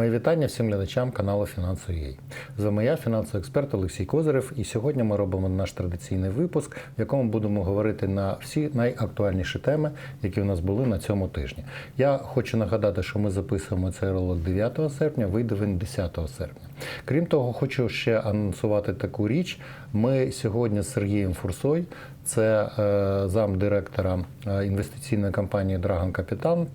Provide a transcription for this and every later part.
Мої вітання всім глядачам каналу Фінансово.ua. З вами я, фінансовий експерт Олексій Козирев, і сьогодні ми робимо наш традиційний випуск, в якому будемо говорити на всі найактуальніші теми, які у нас були на цьому тижні. Я хочу нагадати, що ми записуємо цей ролик 9 серпня, вийде він 10 серпня. Крім того, хочу ще анонсувати таку річ. Ми сьогодні з Сергієм Фурсой, це е, замдиректора е, інвестиційної компанії Dragon Capital.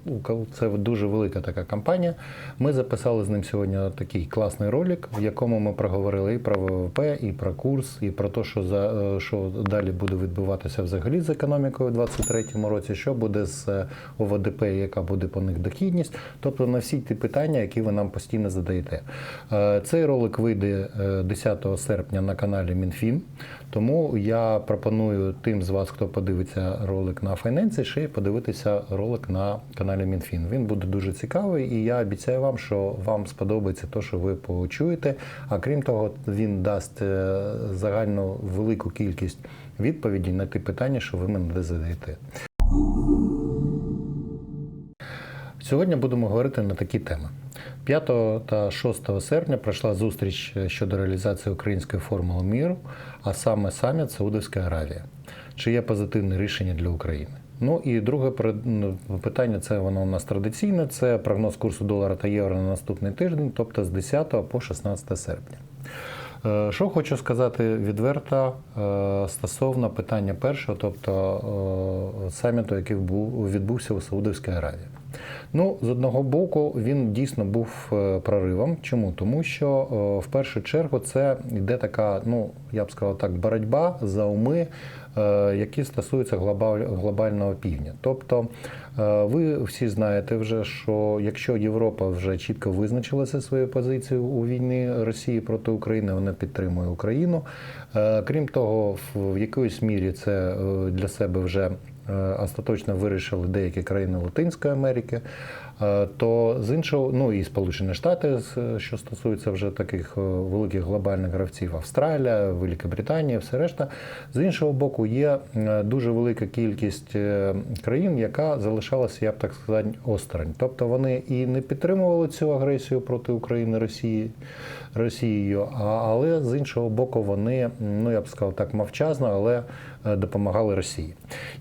Це дуже велика така компанія. Ми записали з ним сьогодні такий класний ролик, в якому ми проговорили і про ВВП, і про курс, і про те, що за е, що далі буде відбуватися взагалі з економікою у 2023 році, що буде з ОВДП, яка буде по них дохідність, тобто на всі ті питання, які ви нам постійно задаєте. Цей ролик вийде е, 10 серпня на каналі МінФін. Тому я пропоную тим з вас, хто подивиться ролик на Файненсі, ще й подивитися ролик на каналі МінФін. Він буде дуже цікавий, і я обіцяю вам, що вам сподобається те, що ви почуєте. А крім того, він дасть е, загальну велику кількість відповідей на ті питання, що ви мене задаєте. Сьогодні будемо говорити на такі теми. 5 та 6 серпня пройшла зустріч щодо реалізації української формули міру, а саме саміт Саудовська Аравія. Чи є позитивне рішення для України? Ну і друге питання це воно у нас традиційне. Це прогноз курсу долара та євро на наступний тиждень, тобто з 10 по 16 серпня. Е, Що хочу сказати відверто е, стосовно питання першого, тобто е, саміту, який був відбувся у Саудовській Аравії. Ну, з одного боку, він дійсно був проривом. Чому? Тому що в першу чергу це йде така, ну я б сказав так, боротьба за уми, які стосуються глобального півдня. Тобто, е, ви всі знаєте вже, що якщо Європа вже чітко визначилася своєю позицією у війні Росії проти України, вона підтримує Україну. Е, Крім того, в- якоїсь мірі це е, для себе вже е, остаточно вирішили деякі країни Латинської Америки. Е, То з іншого, ну і Сполучені Штати, що стосується вже таких е, великих глобальних гравців, Австралія, Велика Британія, все решта. З іншого боку, є е, дуже велика кількість е, країн, яка залишалася, я б так сказати, осторонь. Тобто вони і не підтримували цю агресію проти України Росії. Росією, а- але з іншого боку, вони, ну я б сказав так, мовчазно, але е, допомагали Росії.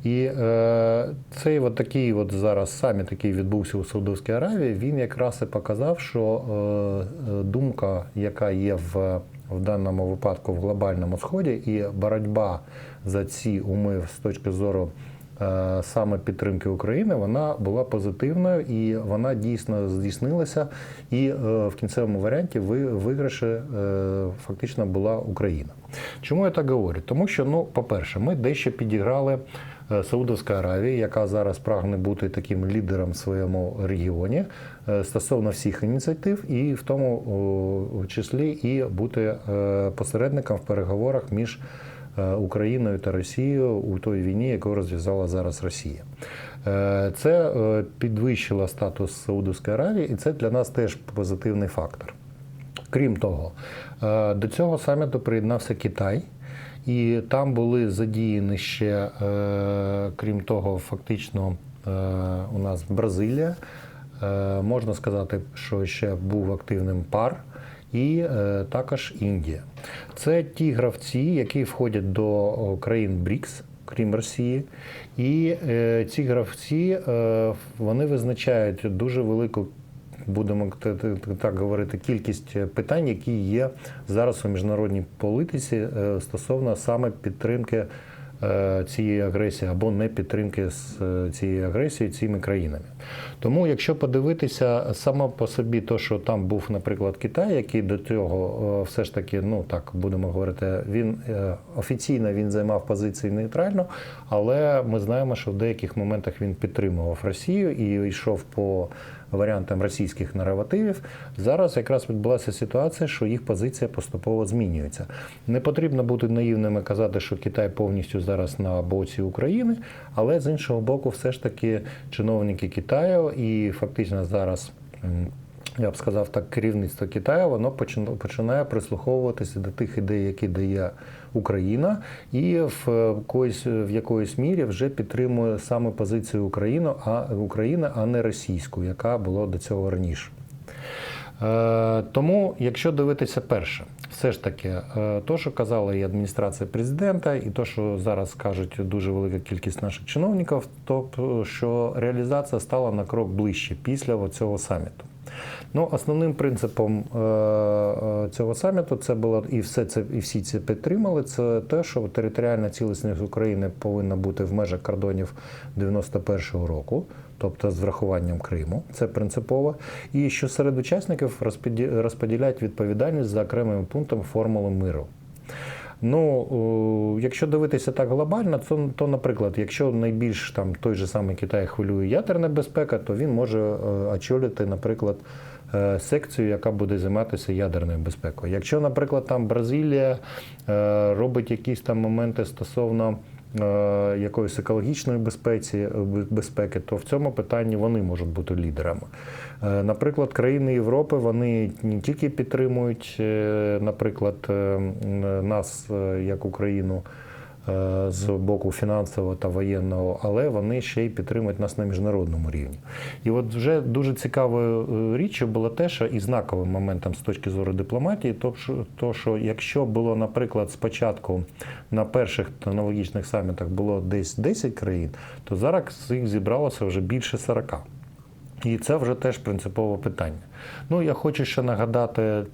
І е, цей от такий от зараз саміт, який відбувся у Саудовській Аравії, він якраз і показав, що е, е, думка, яка є в, в даному випадку в глобальному сході, і боротьба за ці уми з точки зору. Е, Саме підтримки України вона була позитивною і вона дійсно здійснилася. І е, в кінцевому варіанті ви виграші е, фактично була Україна. Чому я так говорю? Тому що, ну, по-перше, ми дещо підіграли Саудовська Аравія, яка зараз прагне бути таким лідером в своєму регіоні стосовно всіх ініціатив, і в тому числі і бути посередником в переговорах між Україною та Росією у той війні, яку розв'язала зараз Росія. Е, Це е, підвищило статус Саудовської Аравії, і це для нас теж позитивний фактор. Крім того, е, до цього саміту приєднався Китай, і там були задіяні ще, е, крім того, фактично е, у нас Бразилія. Е, Можна сказати, що ще був активним пар. І е, також Індія. Це ті гравці, які входять до країн БРІКС, крім Росії. І е, ці гравці е, вони визначають дуже велику будемо так говорити, кількість питань, які є зараз у міжнародній політиці е, стосовно саме підтримки е, цієї агресії або не підтримки з е, цієї агресії цими країнами. Тому, якщо подивитися само по собі, то що там був, наприклад, Китай, який до цього е, все ж таки, ну так будемо говорити, він е, офіційно він займав позиції нейтрально, але ми знаємо, що в деяких моментах він підтримував Росію і йшов по варіантам російських наративів. Зараз якраз відбулася ситуація, що їх позиція поступово змінюється. Не потрібно бути наївними казати, що Китай повністю зараз на боці України, але з іншого боку, все ж таки чиновники Китаю і фактично зараз. Я б сказав так, керівництво Китаю воно почина- починає прислуховуватися до тих ідей, які дає Україна, і в якоїсь, в якоїсь мірі вже підтримує саме позицію України, а України, а не російську, яка була до цього раніше. Е, Тому, якщо дивитися перше, все ж таки, е, то, що казала і адміністрація президента, і то, що зараз кажуть дуже велика кількість наших чиновників, то е, що реалізація стала на крок ближче після цього саміту. Ну, основним принципом е, е, цього саміту це було і все це, і всі це підтримали. Це те, що територіальна цілісність України повинна бути в межах кордонів 91-го року, тобто з врахуванням Криму. Це принципово. І що серед учасників розподі- розподіляють відповідальність за окремим пунктом формули миру. Ну, якщо дивитися так глобально, то, то, наприклад, якщо найбільш там той же самий Китай хвилює ядерна безпека, то він може е, очолити, наприклад, е, секцію, яка буде займатися ядерною безпекою. Якщо, наприклад, там Бразилія е, робить якісь там моменти стосовно е, якоїсь екологічної безпеці, е, безпеки, то в цьому питанні вони можуть бути лідерами. Е, Наприклад, країни Європи вони не тільки підтримують, е, наприклад, е, нас е, як Україну. Е, З боку фінансового та воєнного, але вони ще й підтримують нас на міжнародному рівні. І от вже дуже цікавою е, річчю було те, що і знаковим моментом з точки зору дипломатії, то що, то, що якщо було, наприклад, спочатку на перших технологічних самітах було десь 10 країн, то зараз їх зібралося вже більше 40. І це вже теж принципове питання. Ну, я хочу ще нагадати е,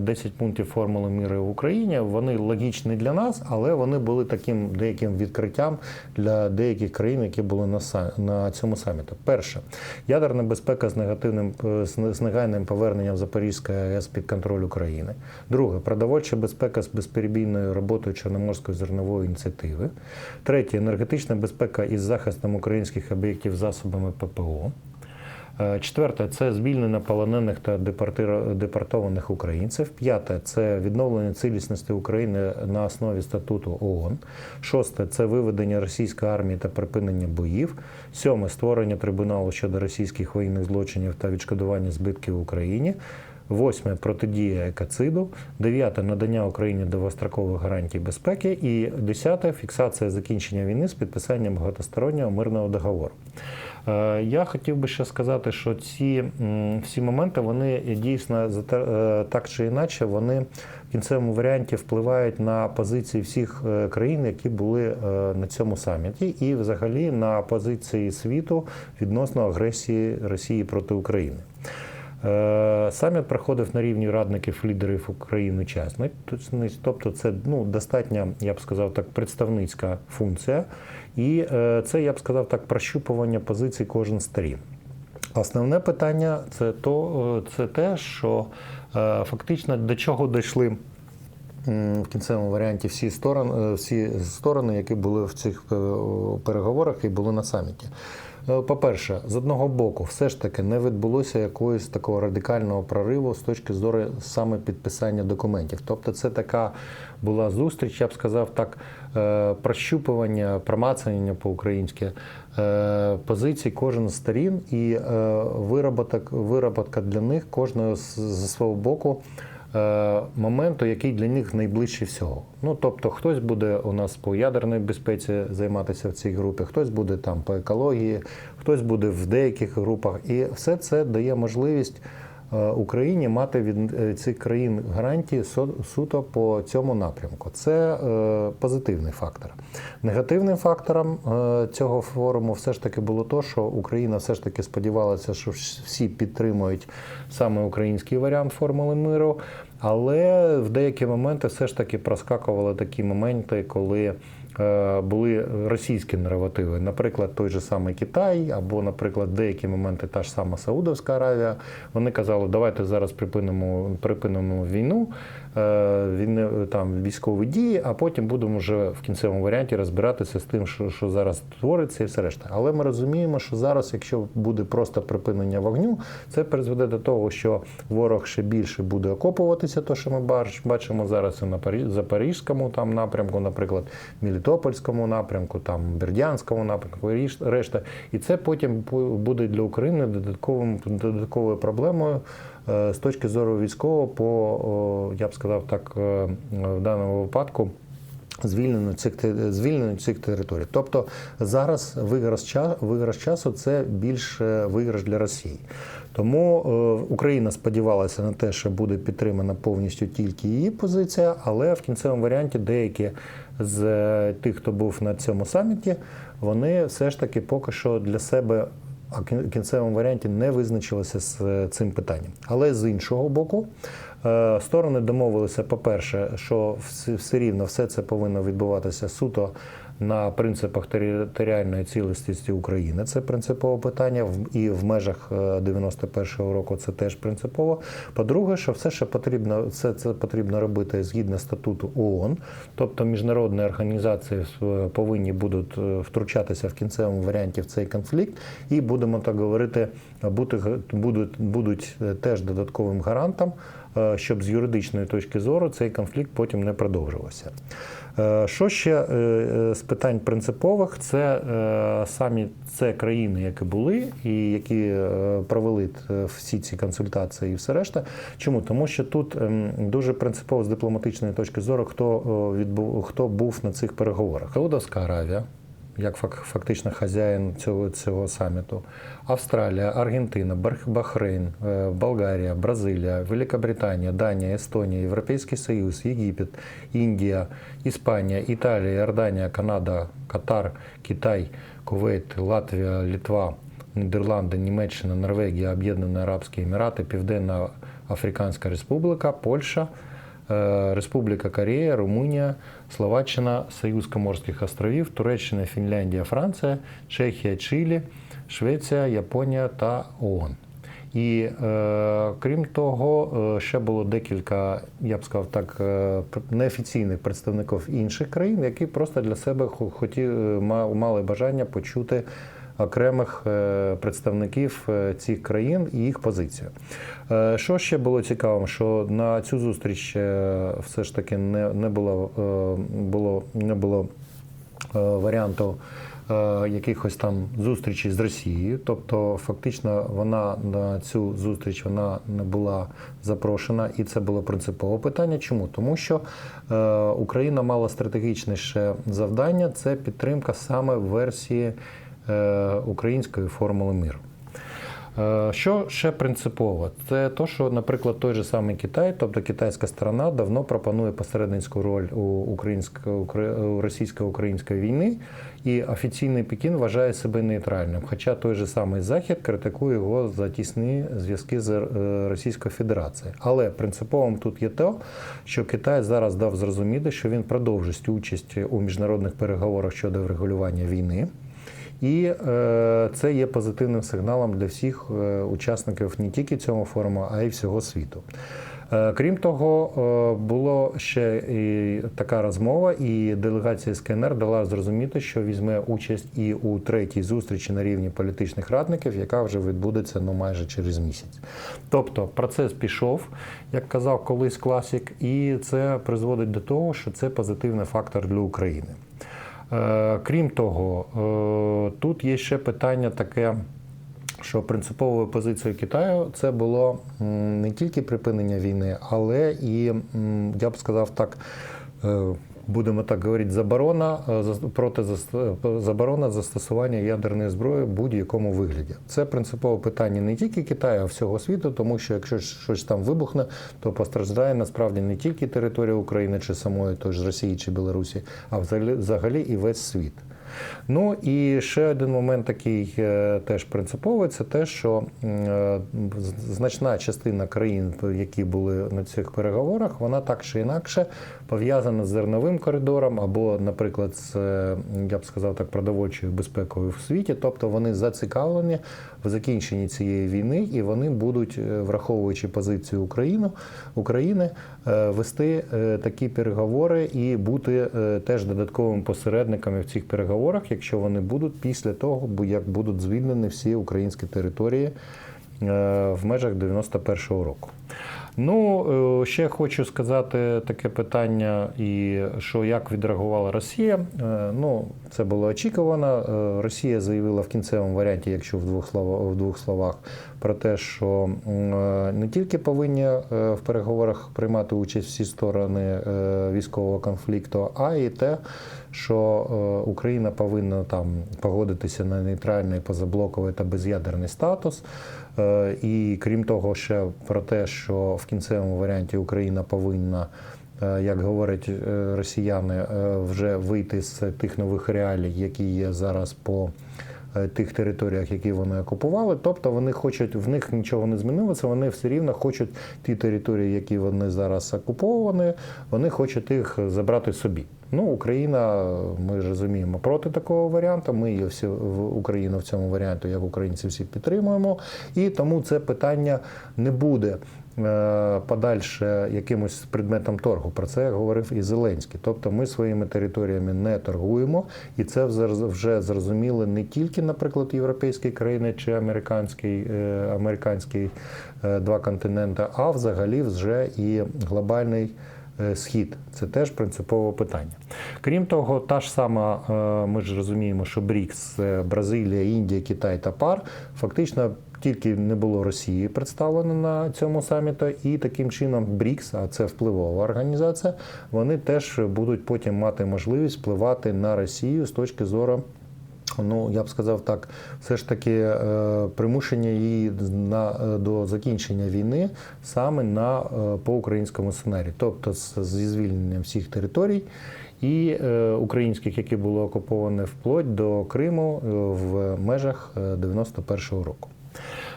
10 пунктів формули міру в Україні. Вони логічні для нас, але вони були таким деяким відкриттям для деяких країн, які були на, на цьому саміті. Перше, ядерна безпека з негативним е, з негайним поверненням Запорізької АЕС під контроль України. Друге, продовольча безпека з безперебійною роботою Чорноморської зернової ініціативи. Третє, енергетична безпека із захистом українських об'єктів засобами ППО. Е, Четверте це звільнення полонених та депортованих українців. П'яте це відновлення цілісності України на основі статуту ООН. Шосте це виведення російської армії та припинення боїв. Сьоме створення трибуналу щодо російських воєнних злочинів та відшкодування збитків в Україні. Восьме протидія екоциду, дев'яте надання Україні довгострокових гарантій безпеки, і десяте фіксація закінчення війни з підписанням багатостороннього мирного договору. Е, Я хотів би ще сказати, що ці всі моменти вони дійсно е, так чи інакше вони в кінцевому варіанті впливають на позиції всіх е, країн, які були на цьому саміті, і взагалі на позиції світу відносно агресії Росії проти України. Е, Саміт проходив на рівні радників лідерів України учасниць, тобто це ну, достатньо, я б сказав так, представницька функція. І е, це, я б сказав так, прощупування позицій кожен сторін. Основне питання це, то, е, це те, що фактично до чого дійшли в кінцевому варіанті всі сторони, всі сторони, які були в цих переговорах і були на саміті. Е, По-перше, з одного боку, все ж таки не відбулося якогось такого радикального прориву з точки зору саме підписання документів. Тобто, це така була зустріч, я б сказав так, е, прощупування, промацання по-українськи е, позицій кожен з сторін і вироботок, вироботка для них кожного з- свого боку моменту, який для них найближчий всього. Ну тобто, хтось буде у нас по ядерній безпеці займатися в цій групі, хтось буде там по екології, хтось буде в деяких групах, і все це дає можливість. е, Україні мати від е, цих країн гарантії суто по цьому напрямку. Це е, позитивний фактор. Негативним фактором е, цього форуму все ж таки було то, що Україна все ж таки сподівалася, що всі підтримують саме український варіант формули миру. Але в деякі моменти все ж таки проскакували такі моменти, коли е, були російські наративи. Наприклад, той же самий Китай, або, наприклад, деякі моменти та ж сама Саудовська Аравія. Вони казали, давайте зараз припинимо, припинимо війну, е, війни, там, військові дії, а потім будемо вже в кінцевому варіанті розбиратися з тим, що, що зараз твориться і все решта. Але ми розуміємо, що зараз, якщо буде просто припинення вогню, це призведе до того, що ворог ще більше буде окопуватися, то що ми бач- бачимо зараз і на Запорізькому там напрямку, наприклад, Мелітопольському напрямку, там Бердянському напрямку, решта. І це потім бу- буде для України додатковим додатковою проблемою. Е, З точки зору військового, по я б сказав так, е, в даному випадку Звільнено цих звільнено цих територій. Тобто зараз виграш, ча- виграш часу це більше виграш для Росії. Тому е, Україна сподівалася на те, що буде підтримана повністю тільки її позиція, але в кінцевому варіанті деякі з е, тих, хто був на цьому саміті, вони все ж таки поки що для себе а кін- кінцевому варіанті не визначилися з е, цим питанням. Але з іншого боку, е, сторони домовилися, по-перше, що все рівно все це повинно відбуватися суто на принципах територіальної цілісності України. Це принципове питання, і в межах е, 91-го року це теж принципово. По-друге, що все ще потрібно, все це потрібно робити згідно статуту ООН, тобто міжнародні організації е, повинні будуть е, втручатися в кінцевому варіанті в цей конфлікт, і будемо так говорити, бути будуть, будуть е, теж додатковим гарантом, е, щоб з юридичної точки зору цей конфлікт потім не продовжувався. Е, Що ще е, е, з питань принципових? Це е, самі це країни, які були і які е, провели е, всі ці консультації і все решта. Чому? Тому що тут ем, дуже принципово з дипломатичної точки зору, хто е, відбув, хто був на цих переговорах. Саудовська Аравія, як фактично хазяїн цього, цього саміту, Австралія, Аргентина, Бахрейн, е, Болгарія, Бразилія, Великобританія, Данія, Естонія, Європейський Союз, Єгипет, Індія, Іспанія, Італія, Йорданія, Канада, Катар, Китай, Кувейт, Латвія, Литва, Нідерланди, Німеччина, Норвегія, Об'єднані Арабські Емірати, Південна Африканська Республіка, Польща, е, Республіка Корея, Румунія, Словаччина, Союз Коморських островів, Туреччина, Фінляндія, Франція, Чехія, Чилі, Швеція, Японія та ООН. І е, крім того, е, ще було декілька, я б сказав так, е, неофіційних представників інших країн, які просто для себе хотіли хоті, е, мали бажання почути окремих е, представників е, цих країн і їх позицію. Е, Що ще було цікавим, що на цю зустріч все ж таки не, не було, було, не було варіанту якихось там зустрічей з Росією. Тобто, фактично, вона на цю зустріч вона не була запрошена, і це було принципове питання. Чому? Тому що Україна мала стратегічне ще завдання це підтримка саме версії української формули миру. Е, Що ще принципово? Це то, що, наприклад, той же самий Китай, тобто китайська сторона, давно пропонує посередницьку роль у українсько- російсько-української війни, і офіційний Пекін вважає себе нейтральним. Хоча той же самий Захід критикує його за тісні зв'язки з е, Російською Федерацією. Але принциповим тут є те, що Китай зараз дав зрозуміти, що він продовжить участь у міжнародних переговорах щодо врегулювання війни. І е, це є позитивним сигналом для всіх е, учасників не тільки цього форуму, а й всього світу. Е, крім того, було ще і така розмова, і делегація з КНР дала зрозуміти, що візьме участь і у третій зустрічі на рівні політичних радників, яка вже відбудеться ну майже через місяць. Тобто процес пішов, як казав колись класик, і це призводить до того, що це позитивний фактор для України. Е, Крім того, е, тут є ще питання таке, що принциповою позицією Китаю це було не тільки припинення війни, але і, я б сказав так, е, будемо так говорити, заборона е, проти заборона застосування ядерної зброї в будь-якому вигляді. Це принципове питання не тільки Китаю, а всього світу, тому що якщо щось там вибухне, то постраждає насправді не тільки територія України чи самої тож Росії чи Білорусі, а взагалі і весь світ. Ну і ще один момент такий е, теж принциповий, це те, що е, значна частина країн, які були на цих переговорах, вона так чи інакше пов'язана з зерновим коридором або, наприклад, з е, я б сказав так, продовольчою безпекою в світі. Тобто вони зацікавлені в закінченні цієї війни, і вони будуть, е, враховуючи позицію України, України е, вести е, такі переговори і бути теж додатковими посередниками в цих переговорах, якщо вони будуть після того, як будуть звільнені всі українські території в межах 91-го року. Ну, е, ще хочу сказати таке питання, і що як відреагувала Росія. Е, Ну, це було очікувано. Е, Росія заявила в кінцевому варіанті, якщо в двох словах, в двох словах, про те, що е, не тільки повинні е, в переговорах приймати участь всі сторони е, військового конфлікту, а й те, що Україна повинна там погодитися на нейтральний позаблоковий та без'ядерний статус. І крім того, ще про те, що в кінцевому варіанті Україна повинна, як говорять росіяни, вже вийти з тих нових реалій, які є зараз по тих територіях, які вони окупували. Тобто вони хочуть, в них нічого не змінилося, вони все рівно хочуть ті території, які вони зараз окуповані, вони хочуть їх забрати собі. Ну, Україна, ми розуміємо, проти такого варіанту. Ми її всі в Україну в цьому варіанті, як українці, всі підтримуємо. І тому це питання не буде е, подальше якимось предметом торгу. Про це говорив і Зеленський. Тобто ми своїми територіями не торгуємо, і це вже- зрозуміли не тільки, наприклад, європейські країни чи американський, е, американський е, два континенти, а взагалі вже і глобальний. е, Схід це теж принципове питання. Крім того, та ж сама, е, ми ж розуміємо, що БРІКС, е, Бразилія, Індія, Китай та ПАР фактично тільки не було Росії представлено на цьому саміті, і таким чином БРІКС, а це впливова організація, вони теж будуть потім мати можливість впливати на Росію з точки зору. Ну, я б сказав так, все ж таки е, примушення її на, е, до закінчення війни саме на, е, по українському сценарію, тобто зі звільненням всіх територій і українських, які були окуповані вплоть до Криму в межах е, 91-го року.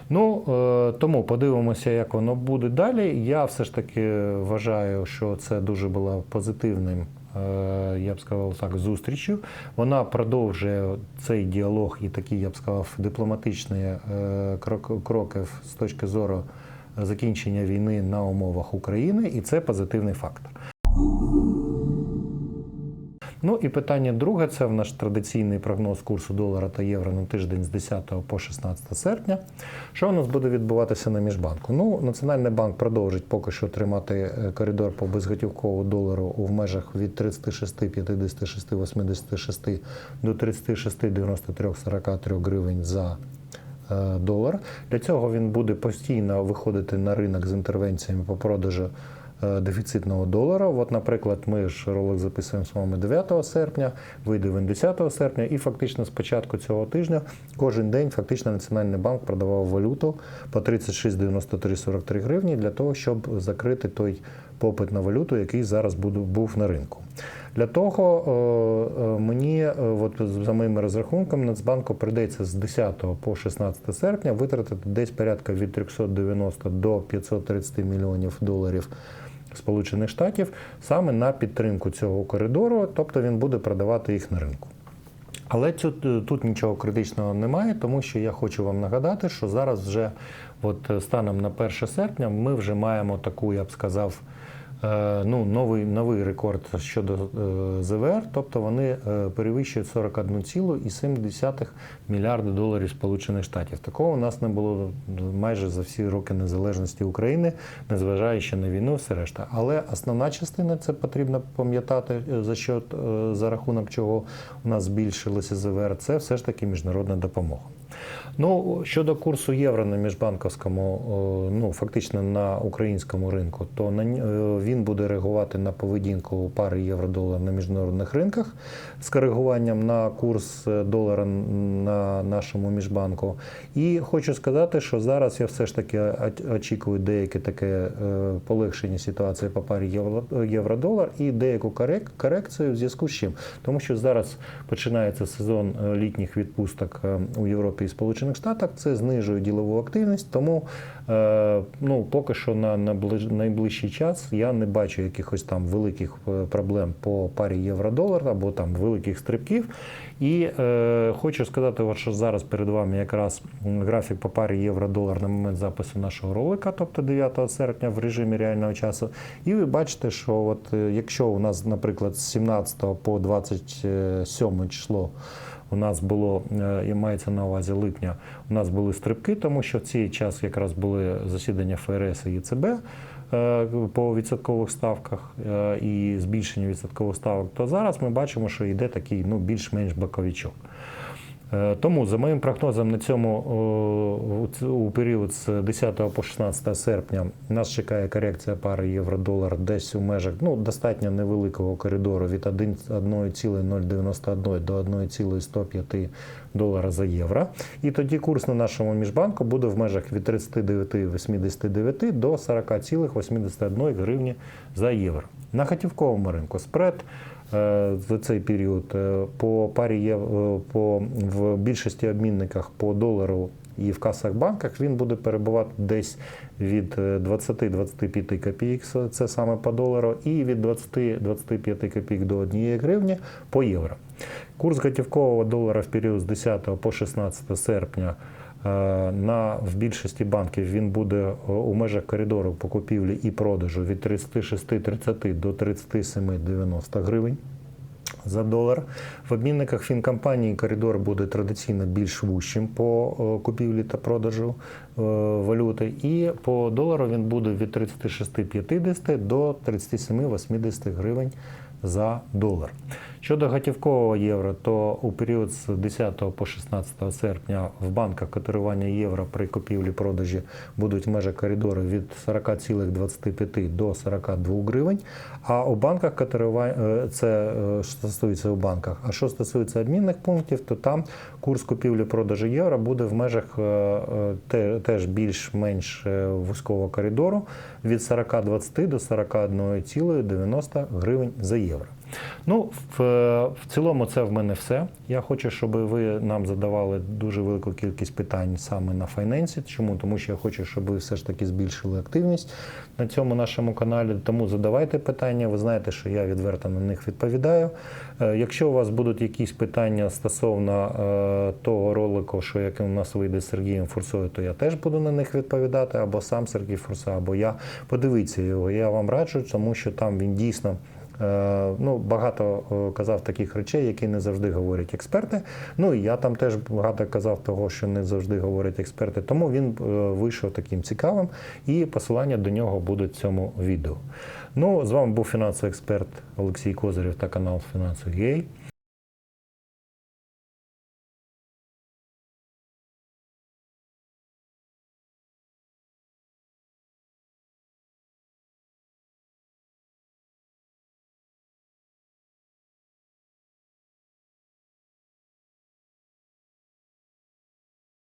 Ну е, тому подивимося, як воно буде далі. Я все ж таки вважаю, що це дуже було позитивним. е, Я б сказав так, зустрічю. Вона продовжує цей діалог і такі, я б сказав, дипломатичні е, кроки з точки зору закінчення війни на умовах України, і це позитивний фактор. Ну і питання друге це в наш традиційний прогноз курсу долара та євро на тиждень з 10 по 16 серпня. Що у нас буде відбуватися на міжбанку? Ну, Національний банк продовжить поки що тримати е, коридор по безготівковому долару в межах від 36, 56, 86 до 36, 93, 43 гривень за е, долар. Для цього він буде постійно виходити на ринок з інтервенціями по продажу дефіцитного долара. От, наприклад, ми ж ролик записуємо з вами 9 серпня, вийде він 10 серпня, і фактично з початку цього тижня кожен день фактично Національний банк продавав валюту по 36,93-43 гривні для того, щоб закрити той попит на валюту, який зараз був на ринку. Для того е, е, мені, е, от за моїми розрахунками, Нацбанку прийдеться з 10 по 16 серпня витратити десь порядка від 390 до 530 мільйонів доларів Сполучених Штатів саме на підтримку цього коридору, тобто він буде продавати їх на ринку. Але тут, тут нічого критичного немає, тому що я хочу вам нагадати, що зараз вже, от станом на 1 серпня, ми вже маємо таку, я б сказав, ну, новий, новий рекорд щодо е, ЗВР, тобто вони е, перевищують 41,7 мільярди доларів Сполучених Штатів. Такого у нас не було майже за всі роки незалежності України, незважаючи на війну, все решта. Але основна частина це потрібно пам'ятати е, за що е, за рахунок чого у нас збільшилося ЗВР, це все ж таки міжнародна допомога. Ну, щодо курсу євро на міжбанковському, ну фактично на українському ринку, то на е, він буде реагувати на поведінку пари євро-долар на міжнародних ринках з коригуванням на курс е, долара на нашому міжбанку. І хочу сказати, що зараз я все ж таки очікую деяке таке е, полегшення ситуації по парі євро- євро-долар і деяку корекцію в зв'язку з чим. Тому що зараз починається сезон е, літніх відпусток е, у Європі і Сполучених Штатах. Це знижує ділову активність. Тому е, ну, поки що на найближчий час я не бачу якихось там великих е, проблем по парі євро-долар або там великих стрибків. І е, хочу сказати, що зараз перед вами якраз графік по парі євро-долар на момент запису нашого ролика, тобто 9 серпня в режимі реального часу. І ви бачите, що от, е, якщо у нас, наприклад, з 17 по 27 число у нас було, е, і мається на увазі липня, у нас були стрибки, тому що в цей час якраз були засідання ФРС і ЄЦБ. е, по відсоткових ставках е, і збільшенню відсоткових ставок, то зараз ми бачимо, що йде такий ну, більш-менш боковичок. Е, Тому, за моїм прогнозом, на цьому у період з 10 по 16 серпня нас чекає корекція пари євро-долар десь у межах ну, достатньо невеликого коридору від 1,091 до 1,105 долара за євро. І тоді курс на нашому міжбанку буде в межах від 39,89 до 40,81 гривні за євро. На готівковому ринку спред в цей період е, по парі є е, по в більшості обмінниках по долару і в касах банках він буде перебувати десь від е, 20-25 копійок, це саме по долару, і від 20-25 копійок до 1 гривні по євро. Курс готівкового долара в період з 10 по 16 серпня е, на, в більшості банків він буде е, у межах коридору по купівлі і продажу від 36-30 до 37-90 гривень за долар. В обмінниках фінкомпанії коридор буде традиційно більш вущим по е, купівлі та продажу е, валюти. І по долару він буде від 36,50 до 37,80 гривень за долар. Щодо готівкового євро, то у період з 10 по 16 серпня в банках котирування євро при купівлі-продажі будуть в межах коридору від 40,25 до 42 гривень. А у банках котирування це е, що стосується у банках. А що стосується обмінних пунктів, то там курс купівлі-продажу євро буде в межах е, е, те- теж більш-менш е, вузького коридору від 40,20 до 41,90 гривень за євро. Ну, в, в цілому, це в мене все. Я хочу, щоб ви нам задавали дуже велику кількість питань саме на файненсі. Чому? Тому що я хочу, щоб ви все ж таки збільшили активність на цьому нашому каналі. Тому задавайте питання. Ви знаєте, що я відверто на них відповідаю. Е, Якщо у вас будуть якісь питання стосовно е, того ролику, що який у нас вийде з Сергієм Фурсою, то я теж буду на них відповідати, або сам Сергій Фурса, або я. Подивіться його. Я вам раджу, тому що там він дійсно. Е, Ну, багато е, казав таких речей, які не завжди говорять експерти. Ну і я там теж багато казав того, що не завжди говорять експерти. Тому він е, вийшов таким цікавим, і посилання до нього буде в цьому відео. Ну, з вами був фінансовий експерт Олексій Козирів та канал Фінансовий.